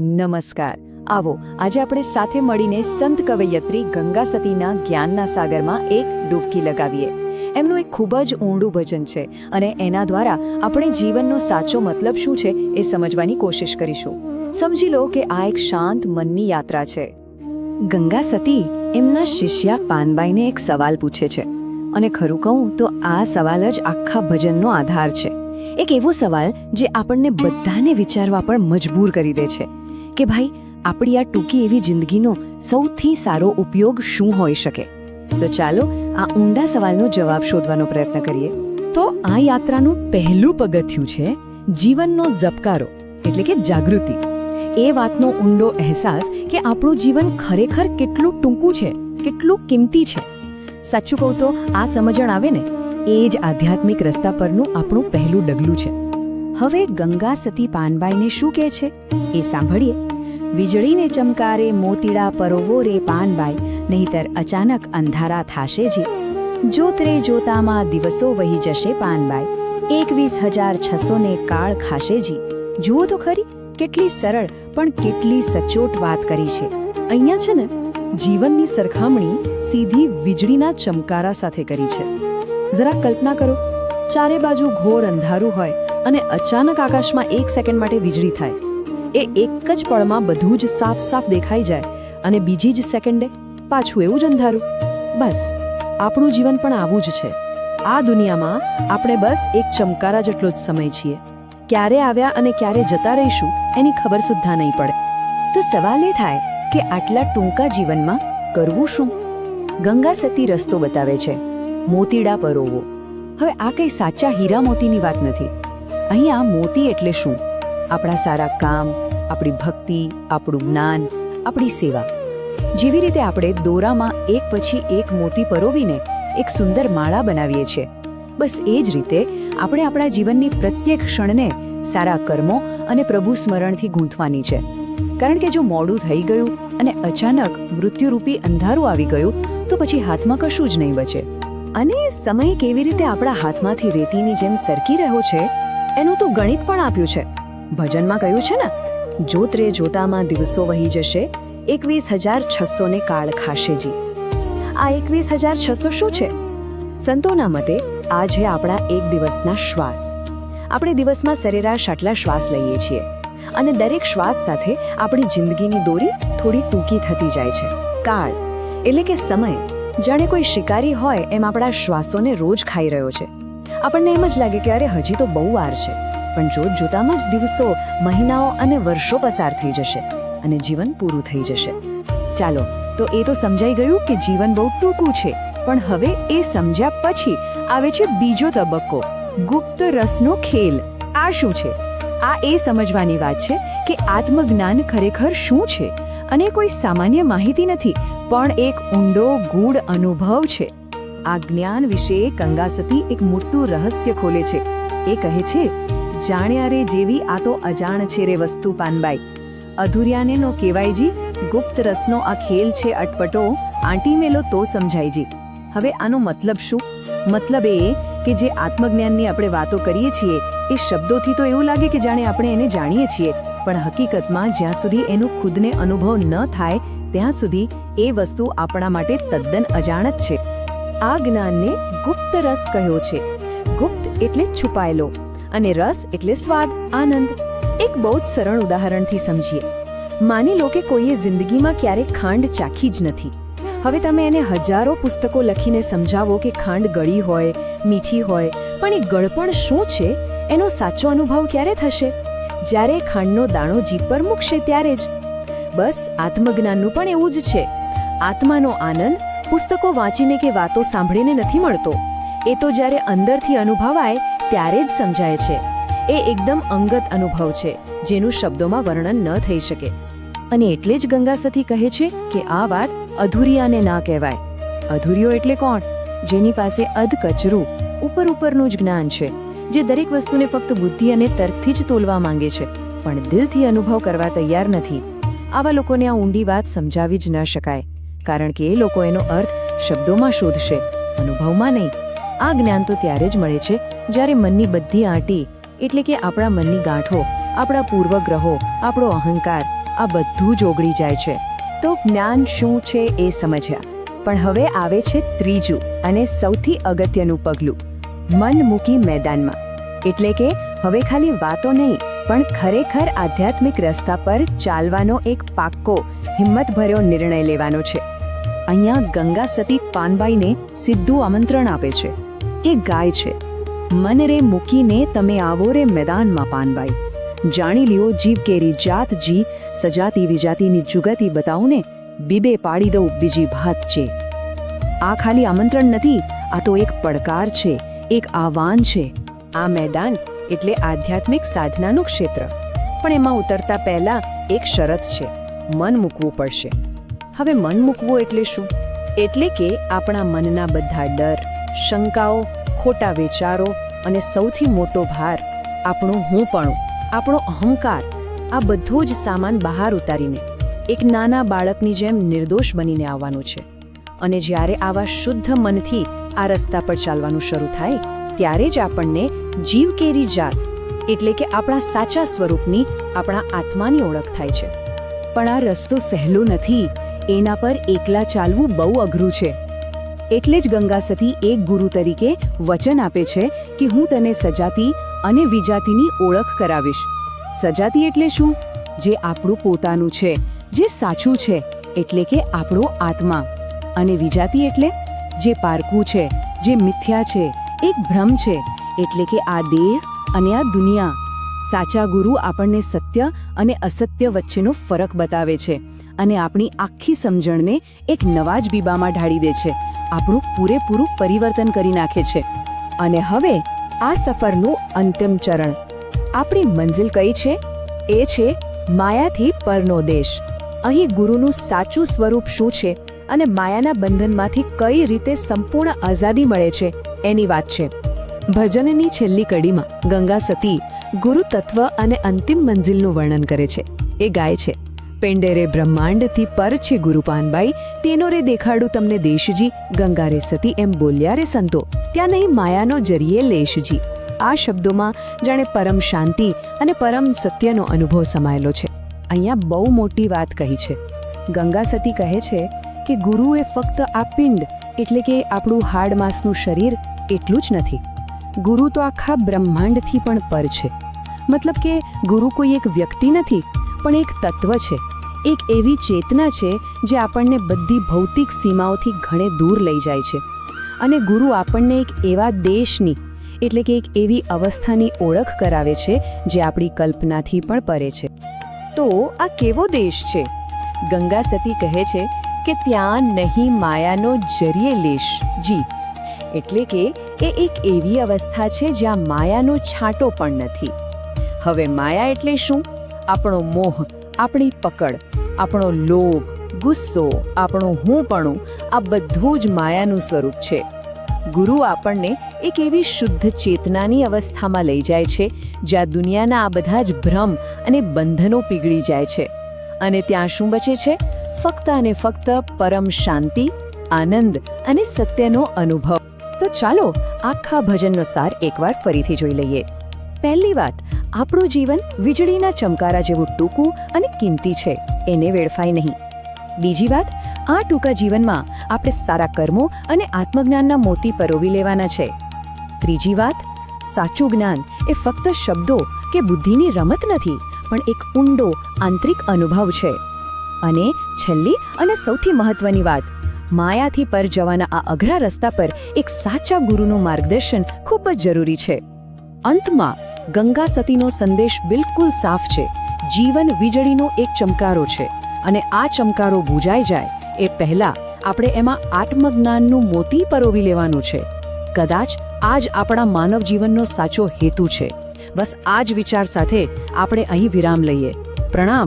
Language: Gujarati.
નમસ્કાર. આવો, આજે આપણે સાથે મળીને સંત કવયત્રી ગંગા સતીના જ્ઞાનના સાગરમાં એક ડૂબકી લગાવીએ. એમનું એક ખૂબ જ ઊંડું ભજન છે અને એના દ્વારા આપણે જીવનનો સાચો મતલબ શું છે એ સમજવાની કોશિશ કરીશું. સમજી લો કે આ એક શાંત મનની યાત્રા છે. ગંગા સતી એમના શિષ્યા પાનબાઈને એક સવાલ પૂછે છે. અને ખરું કહું તો આ સવાલ જ આખા ભજનનો આધાર છે. એક એવો સવાલ જે આપણને બધાને વિચારવા પણ મજબૂર કરી દે છે. કે ભાઈ, આપણી આ ટૂંકી એવી જિંદગીનો સૌથી સારો ઉપયોગ શું હોઈ શકે? તો ચાલો આ ઊંડા સવાલનો જવાબ શોધવાનો પ્રયત્ન કરીએ. તો આ યાત્રાનું પહેલું પગથિયું છે જીવનનો ઝબકારો, એટલે કે જાગૃતિ. એ વાતનો ઊંડો અહેસાસ કે આપણું જીવન ખરેખર કેટલું ટૂંકું છે, કેટલું કિંમતી છે. સાચું કહું તો આ સમજણ આવે ને, એ જ આધ્યાત્મિક રસ્તા પરનું આપણું પહેલું ડગલું છે. હવે ગંગા સતી પાનબાઈને શું કહે છે? એ સાંભળીએ. વીજળીને ચમકારે મોતીડા પરોવો રે પાનબાઈ, નહીતર અચાનક અંધારા થાશે જે. જોતરે જોતામાં દિવસો વહી જશે પાનબાઈ. એકવીસ હજાર છસો ને કાળ ખાશે જી. જુઓ તો ખરી, કેટલી સરળ પણ કેટલી સચોટ વાત કરી છે. અહીંયા છે ને, જીવનની સરખામણી સીધી વીજળીના ચમકારા સાથે કરી છે. જરા કલ્પના કરો, ચારે બાજુ ઘોર અંધારું હોય અને અચાનક આકાશમાં એક સેકન્ડ માટે વીજળી થાય. એ એક જ પળમાં બધું જ સાફ સાફ દેખાઈ જાય અને બીજી જ સેકન્ડે પાછું એવું જ અંધારું. બસ, આપણું જીવન પણ આવું જ છે. આ દુનિયામાં આપણે બસ એક ચમકારા જેટલો જ સમય છીએ. ક્યારે આવ્યા અને ક્યારે જતા રહીશું એની ખબર સુદ્ધા નહીં પડે. તો સવાલ એ થાય કે આટલા ટૂંકા જીવનમાં કરવું શું? ગંગા સતી રસ્તો બતાવે છે. મોતીડા પરોવો. હવે આ કંઈ સાચા હીરા મોતીની વાત નથી. અહીંયા મોતી એટલે શું? આપણા સારા કામ, આપણી ભક્તિ, આપણું જ્ઞાન, આપણી સેવા. જેવી રીતે આપણે દોરામાં એક પછી એક મોતી પરોવીને એક સુંદર માળા બનાવીએ છીએ. બસ એ જ રીતે આપણે આપણા જીવનની પ્રત્યેક ક્ષણને સારા કર્મો અને પ્રભુ સ્મરણથી ગૂંથવાની છે. કારણ કે જો મોડું થઈ ગયું અને અચાનક મૃત્યુરૂપી અંધારું આવી ગયું, તો પછી હાથમાં કશું જ નહીં બચે. અને સમય કેવી રીતે આપણા હાથમાંથી રેતીની જેમ સરકી રહ્યો છે એનું તો ગણિત પણ આપ્યું છે. ભજનમાં કહ્યું છે ને, જોત રે જોતામાં દિવસો વહી જશે, એકવીસ હજાર છસો ને કાળ ખાશે જી આ એકવીસ હજાર છસો શું છે? સંતોના મતે, આ છે આપણા એક દિવસના શ્વાસ. આપણે દિવસમાં સરેરાશ આટલા શ્વાસ લઈએ છીએ. અને દરેક શ્વાસ સાથે આપણી જિંદગીની દોરી થોડી ટૂંકી થતી જાય છે. કાળ, એટલે કે સમય. જાણે કોઈ શિકારી હોય એમ આપણા શ્વાસોને રોજ ખાઈ રહ્યો છે. આપણને એમ જ લાગે કે અરે, હજી તો બહુ વાર છે. પણ જોત જોતામાં જ દિવસો, મહિનાઓ અને વર્ષો પસાર થઈ જશે અને જીવન પૂરું થઈ જશે. ચાલો, તો એ તો સમજાઈ ગયું કે જીવન બહુ ટૂંકું છે, પણ હવે એ સમજ્યા પછી આવે છે બીજો તબક્કો, ગુપ્ત રસનો ખેલ. આ શું છે? આ એ સમજવાની વાત છે કે આત્મજ્ઞાન ખરેખર શું છે? અને કોઈ સામાન્ય માહિતી નથી, પણ એક ઊંડો, ગૂઢ અનુભવ છે. આ જ્ઞાન વિશે કંગાસતી એક મોટું રહસ્ય ખોલે છે. એ કહે છે જાણ્યા રે જેવી આ તો અજાણ છે રે વસ્તુ પાનબાઈ. અધુર્યાને નો કેવાયજી ગુપ્ત રસનો આ ખેલ છે અટપટો, આંટી મેલો તો સમજાયજી હવે આનો મતલબ શું? મતલબ એ કે જે આત્મજ્ઞાનની આપણે વાતો કરીએ છીએ, એ શબ્દોથી તો એવું લાગે કે જાણે આપણે એને જાણીએ છીએ. પણ હકીકતમાં જ્યાં સુધી એનું ખુદને અનુભવ ન થાય, ત્યાં સુધી એ વસ્તુ આપણા માટે તદ્દન અજાણ જ છે. આ જ્ઞાનને ગુપ્ત રસ કહ્યો છે. ગુપ્ત એટલે છુપાયેલો અને રસ એટલે સ્વાદ, આનંદ. એક બહુ જ સરળ ઉદાહરણથી સમજીએ. માની લો કે કોઈએ જિંદગીમાં ક્યારેક ખાંડ ચાખી જ નથી. હવે તમે એને હજારો પુસ્તકો લખીને સમજાવો કે ખાંડ ગળી હોય, મીઠી હોય, પણ એ ગળપણ શું છે? એનો સાચો અનુભવ ક્યારે થશે? જ્યારે ખાંડનો દાણો જીભ પર મૂકશે ત્યારે જ. બસ આત્મજ્ઞાનનું પણ એવું જ છે. આત્માનો આનંદ પુસ્તકો વાંચીને કે વાતો સાંભળીને નથી મળતો. એ તો જ્યારે અંદરથી અનુભવાય, ત્યારે જ સમજાય છે. એ એકદમ અંગત અનુભવ છે, જેનું શબ્દોમાં વર્ણન ન થઈ શકે. અને એટલે જ ગંગાસતી કહે છે કે આ વાત અધુરિયાને ના કહેવાય. અધુરિયો એટલે કોણ? જેની પાસે અધ કચરું ઉપર ઉપરનું જ જ્ઞાન છે, જે દરેક વસ્તુને ફક્ત બુદ્ધિ અને તર્કથી જ તોલવા માંગે છે, પણ દિલથી અનુભવ કરવા તૈયાર નથી. આવા લોકોને આ ઊંડી વાત સમજાવી જ ન શકાય. કારણ કે એ લોકો એનો અર્થ શબ્દોમાં શોધશે, અનુભવમાં નહીં. આ જ્ઞાન તો ત્યારે જ મળે છે જ્યારે મનની બધી આંટી, એટલે કે આપણા મનની ગાંઠો, આપણા પૂર્વગ્રહો, આપણો અહંકાર, આ બધું જ ઓગળી જાય છે. તો જ્ઞાન શું છે એ સમજ્યા. પણ હવે આવે છે ત્રીજું અને સૌથી અગત્યનું પગલું. મન મૂકી મેદાનમાં. એટલે કે હવે ખાલી વાતો નહીં, પણ ખરેખર આધ્યાત્મિક રસ્તા પર ચાલવાનો એક પાક્કો હિંમતભર્યો નિર્ણય લેવાનો છે. અહીંયા ગંગા સતી પાનબાઈને સીધું આમંત્રણ આપે છે. એ ગાય છે. મન રે મૂકીને તમે આવો રે મેદાનમાં પાનબાઈ. જાણી લ્યો જીવ કેરી જાત જી, સજાતી વિજાતીની જુગતી બતાવું બીબે પાડી દઉં બીજી ભાત છે આ ખાલી આમંત્રણ નથી, આ તો એક પડકાર છે, એક આહવાન છે. આ મેદાન એટલે આધ્યાત્મિક સાધનાનું ક્ષેત્ર. પણ એમાં ઉતરતા પહેલા એક શરત છે. મન મૂકવું પડશે. હવે મન મૂકવું એટલે શું? એટલે કે આપણા મનના બધા ડર, શંકાઓ, ખોટા વિચારો અને સૌથી મોટો ભાર, આપણું હુંપણું, આપણો અહંકાર, આ બધો જ સામાન બહાર ઉતારીને એક નાના બાળકની જેમ નિર્દોષ બનીને આવવાનું છે. અને જ્યારે આવા શુદ્ધ મનથી આ રસ્તા પર ચાલવાનું શરૂ થાય, ત્યારે જ આપણને જીવકેરી જાત, એટલે કે આપણા સાચા સ્વરૂપની આપણા આત્માની ઓળખ થાય છે. પણ આ રસ્તો સહેલો નથી. એના પર એકલા ચાલવું બહુ અઘરું છે. એટલે જ ગંગા સતી એક ગુરુ તરીકે વચન આપે છે કે હું તને સજાતી અને વિજાતિની ઓળખ કરાવીશ. સજાતી એટલે શું? જે આપણું પોતાનું છે, જે સાચું છે, એટલે કે આપણો આત્મા. અને વિજાતી એટલે જે પારકું છે, જે મિથ્યા છે, એક ભ્રમ છે, એટલે કે આ દેહ અને આ દુનિયા. સાચા ગુરુ આપણને સત્ય અને અસત્ય વચ્ચેનો ફરક બતાવે છે અને આપણી આખી સમજણને એક નવા જ બીબામાં ઢાળી દે છે. આપણું પૂરેપૂરું પરિવર્તન કરી નાખે છે. અને હવે આ સફરનું અંતિમ ચરણ. આપણી મંજિલ કઈ છે? એ છે માયાથી પરનો દેશ. અહીં ગુરુનું સાચું સ્વરૂપ શું છે અને માયાના બંધનમાંથી કઈ રીતે સંપૂર્ણ આઝાદી મળે છે? એની વાત છે. ભજનની છેલ્લી કડીમાં ગંગા સતી ગુરુ તત્વ અને અંતિમ મંજિલનું વર્ણન કરે છે. એ ગાય છે. પેંડેરે બ્રહ્માંડથી પર છે ગુરુપાનબાઈ તેનો રે દેખાડું તમને દેશજી, ગંગા રે સતી એમ બોલ્યા રે સંતો, ત્યાં નહીં માયાનો જરીએ લેશજી. આ શબ્દોમાં જાણે પરમ શાંતિ અને પરમ સત્યનો અનુભવ સમાયેલો છે. અહીંયા બહુ મોટી વાત કહી છે. ગંગા સતી કહે છે કે ગુરુએ ફક્ત આ પિંડ, એટલે કે આપણું હાડ માંસનું શરીર, એટલું જ નથી. ગુરુ તો આખા બ્રહ્માંડથી પણ પર છે. મતલબ કે ગુરુ કોઈ એક વ્યક્તિ નથી, પણ એક તત્વ છે. એક એવી ચેતના છે જે આપણને બધી ભૌતિક સીમાઓથી ઘણે દૂર લઈ જાય છે. અને ગુરુ આપણને એક એવા દેશની, એટલે કે એક એવી અવસ્થાની ઓળખ કરાવે છે જે આપણી કલ્પનાથી પણ પરે છે. તો આ કેવો દેશ છે? ગંગા સતી કહે છે કે ત્યાં નહીં માયાનો જરીએ લેશ. જી. એટલે કે એ એક એવી અવસ્થા છે જ્યાં માયાનો છાંટો પણ નથી. હવે માયા એટલે શું? આપણો મોહ, આપણી પકડ, આપણો લોભ, ગુસ્સો, આપણું હુંપણું, આ બધું જ માયાનું સ્વરૂપ છે. ગુરુ આપણને એક એવી શુદ્ધ ચેતનાની અવસ્થામાં લઈ જાય છે, જ્યાં દુનિયાના આ બધા જ ભ્રમ અને બંધનો પીગળી જાય છે. અને ત્યાં શું બચે છે? ફક્ત અને ફક્ત પરમ શાંતિ, આનંદ અને સત્યનો અનુભવ. ચાલો આખા ભજનનો સાર એકવાર ફરીથી જોઈ લઈએ. પહેલી વાત, આપણું જીવન વીજળીના ચમકારા જેવું ટૂંકું અને કિંમતી છે. એને વેડફાય નહીં. બીજી વાત, આ ટૂંકા જીવનમાં આપણે સારા કર્મો અને આત્મજ્ઞાનના મોતી પરોવી લેવાના છે. ત્રીજી વાત, સાચું જ્ઞાન એ ફક્ત શબ્દો કે બુદ્ધિની રમત નથી, પણ એક ઊંડો આંતરિક અનુભવ છે. અને છેલ્લી અને સૌથી મહત્વની વાત માયાથી પર જવાના આ અઘરા રસ્તા પર એક સાચા ગુરુનું માર્ગદર્શન ખૂબ જ જરૂરી છે. અંતમાં, ગંગા સતીનો સંદેશ બિલકુલ સાફ છે. જીવન વીજળીનો એક ચમકારો છે અને આ ચમકારો બુજાઈ જાય એ પહેલા આપણે એમાં આત્મજ્ઞાનનું મોતી પરોવી લેવાનું છે. કદાચ આ જ આપણા માનવ જીવનનો સાચો હેતુ છે. બસ આ જ વિચાર સાથે આપણે અહીં વિરામ લઈએ. પ્રણામ.